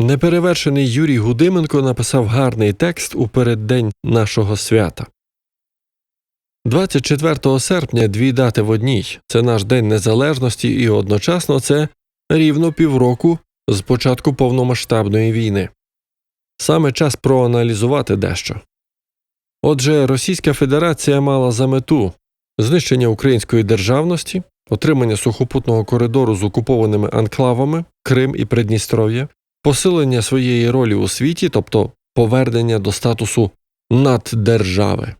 Неперевершений Юрій Гудименко написав гарний текст у переддень нашого свята. 24 серпня дві дати в одній це наш День Незалежності і одночасно це рівно півроку з початку повномасштабної війни. Саме час проаналізувати дещо. Отже, Російська Федерація мала за мету знищення української державності, отримання сухопутного коридору з окупованими анклавами Крим і Придністров'я, посилення своєї ролі у світі, тобто повернення до статусу наддержави.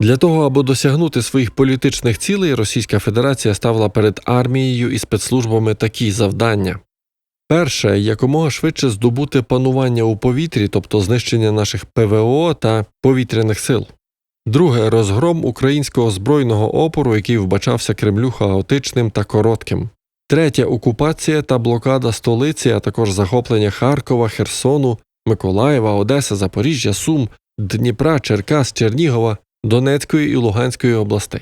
Для того, аби досягнути своїх політичних цілей, Російська Федерація ставила перед армією і спецслужбами такі завдання. Перше якомога швидше здобути панування у повітрі, тобто знищення наших ПВО та повітряних сил. Друге розгром українського збройного опору, який вбачався Кремлю хаотичним та коротким. Третя окупація та блокада столиці, а також захоплення Харкова, Херсону, Миколаєва, Одеси, Запоріжжя, Сум, Дніпра, Черкас, Чернігова, Донецької і Луганської областей.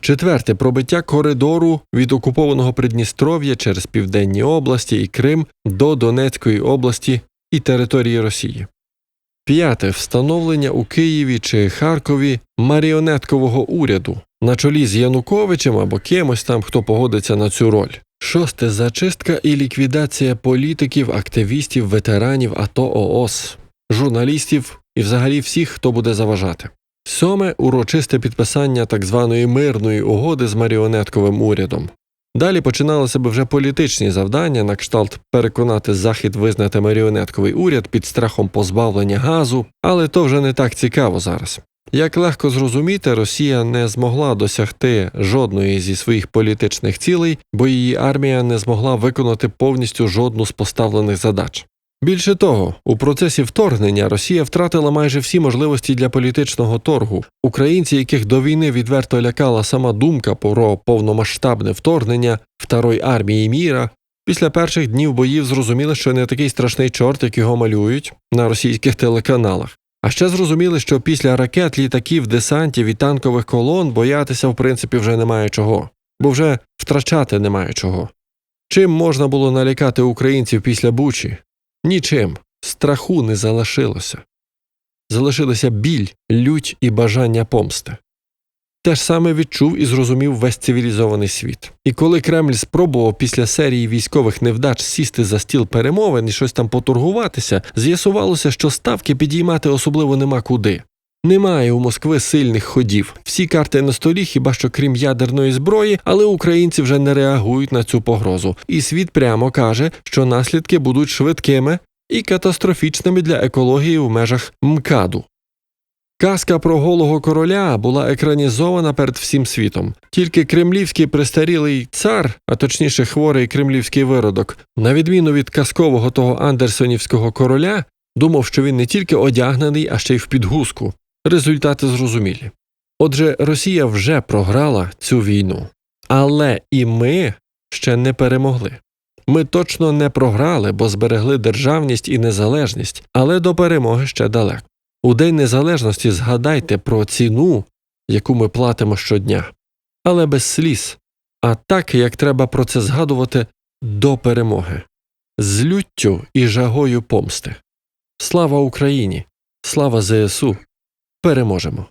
Четверте пробиття коридору від окупованого Придністров'я через південні області і Крим до Донецької області і території Росії. П'яте встановлення у Києві чи Харкові маріонеткового уряду на чолі з Януковичем або кимось там, хто погодиться на цю роль. Шосте зачистка і ліквідація політиків, активістів, ветеранів АТО ООС, журналістів і взагалі всіх, хто буде заважати. Сьоме урочисте підписання так званої мирної угоди з маріонетковим урядом. Далі починалися б вже політичні завдання на кшталт переконати Захід визнати маріонетковий уряд під страхом позбавлення газу, але то вже не так цікаво зараз. Як легко зрозуміти, Росія не змогла досягти жодної зі своїх політичних цілей, бо її армія не змогла виконати повністю жодну з поставлених задач. Більше того, у процесі вторгнення Росія втратила майже всі можливості для політичного торгу. Українці, яких до війни відверто лякала сама думка про повномасштабне вторгнення Второї армії міра, після перших днів боїв зрозуміли, що не такий страшний чорт, як його малюють на російських телеканалах. А ще зрозуміли, що після ракет, літаків, десантів і танкових колон боятися в принципі вже немає чого, бо вже втрачати немає чого. Чим можна було налякати українців після Бучі? Нічим, страху не залишилося. Залишилися біль, лють і бажання помсти. Те ж саме відчув і зрозумів весь цивілізований світ. І коли Кремль спробував після серії військових невдач сісти за стіл перемовин і щось там поторгуватися, з'ясувалося, що ставки підіймати особливо нема куди. Немає у Москви сильних ходів. Всі карти на столі, хіба що крім ядерної зброї, але українці вже не реагують на цю погрозу. І світ прямо каже, що наслідки будуть швидкими і катастрофічними для екології в межах МКАДу. Казка про голого короля була екранізована перед всім світом. Тільки кремлівський престарілий цар, а точніше хворий кремлівський виродок, на відміну від казкового того андерсонівського короля, думав, що він не тільки одягнений, а ще й в підгузку. Результати зрозумілі. Отже, Росія вже програла цю війну, але і ми ще не перемогли. Ми точно не програли, бо зберегли державність і незалежність, але до перемоги ще далеко. У День Незалежності згадайте про ціну, яку ми платимо щодня, але без сліз, а так, як треба про це згадувати до перемоги, з люттю і жагою помсти. Слава Україні! Слава ЗСУ! Переможемо!